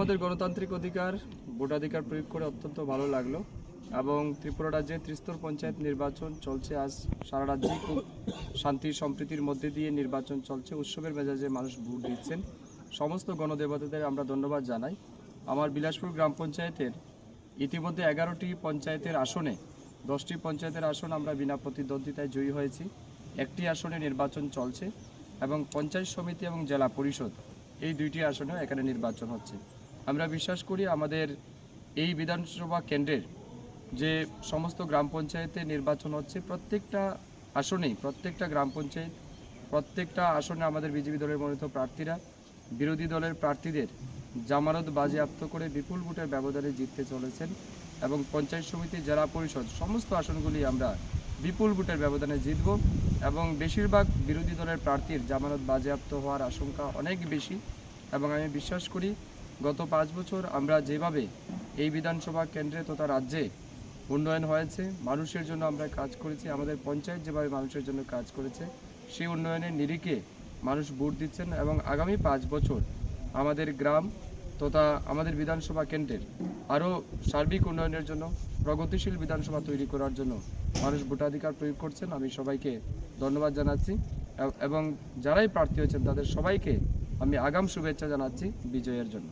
আমাদের গণতান্ত্রিক অধিকার, ভোটাধিকার প্রয়োগ করে অত্যন্ত ভালো লাগল এবং ত্রিপুরা রাজ্যে ত্রিস্তর পঞ্চায়েত নির্বাচন চলছে আজ। সারা রাজ্যে খুব শান্তি সম্প্রীতির মধ্যে দিয়ে নির্বাচন চলছে। উৎসবের মেজাজে মানুষ ভোট দিচ্ছেন। সমস্ত গণদেবতাদের আমরা ধন্যবাদ জানাই। আমার বিলাসপুর গ্রাম পঞ্চায়েতের ইতিমধ্যে এগারোটি পঞ্চায়েতের আসনে, দশটি পঞ্চায়েতের আসন আমরা বিনা প্রতিদ্বন্দ্বিতায় জয়ী হয়েছি। একটি আসনে নির্বাচন চলছে এবং পঞ্চায়েত সমিতি এবং জেলা পরিষদ এই দুইটি আসনেও এখানে নির্বাচন হচ্ছে। আমরা বিশ্বাস করি আমাদের এই বিধানসভা কেন্দ্রের যে সমস্ত গ্রাম পঞ্চায়েতে নির্বাচন হচ্ছে, প্রত্যেকটা আসনেই, প্রত্যেকটা গ্রাম পঞ্চায়েত, প্রত্যেকটা আসনে আমাদের বিজেপি দলের মনোনীত প্রার্থীরা, বিরোধী দলের প্রার্থীদের জামানত বাজেয়াপ্ত করে বিপুল ভোটের ব্যবধানে জিততে চলেছেন এবং পঞ্চায়েত সমিতি, জেলা পরিষদ সমস্ত আসনগুলি আমরা বিপুল ভোটের ব্যবধানে জিতব এবং বেশিরভাগ বিরোধী দলের প্রার্থীর জামানত বাজেয়াপ্ত হওয়ার আশঙ্কা অনেক বেশি এবং আমি বিশ্বাস করি গত পাঁচ বছর আমরা যেভাবে এই বিধানসভা কেন্দ্রে তথা রাজ্যে উন্নয়ন হয়েছে, মানুষের জন্য আমরা কাজ করেছি, আমাদের পঞ্চায়েত যেভাবে মানুষের জন্য কাজ করেছে, সেই উন্নয়নের নিরিখে মানুষ ভোট দিচ্ছেন এবং আগামী পাঁচ বছর আমাদের গ্রাম তথা আমাদের বিধানসভা কেন্দ্রের আরও সার্বিক উন্নয়নের জন্য, প্রগতিশীল বিধানসভা তৈরি করার জন্য মানুষ ভোটাধিকার প্রয়োগ করছেন। আমি সবাইকে ধন্যবাদ জানাচ্ছি এবং যারাই প্রার্থী হয়েছেন, তাদের সবাইকে আমি আগাম শুভেচ্ছা জানাচ্ছি বিজয়ের জন্য।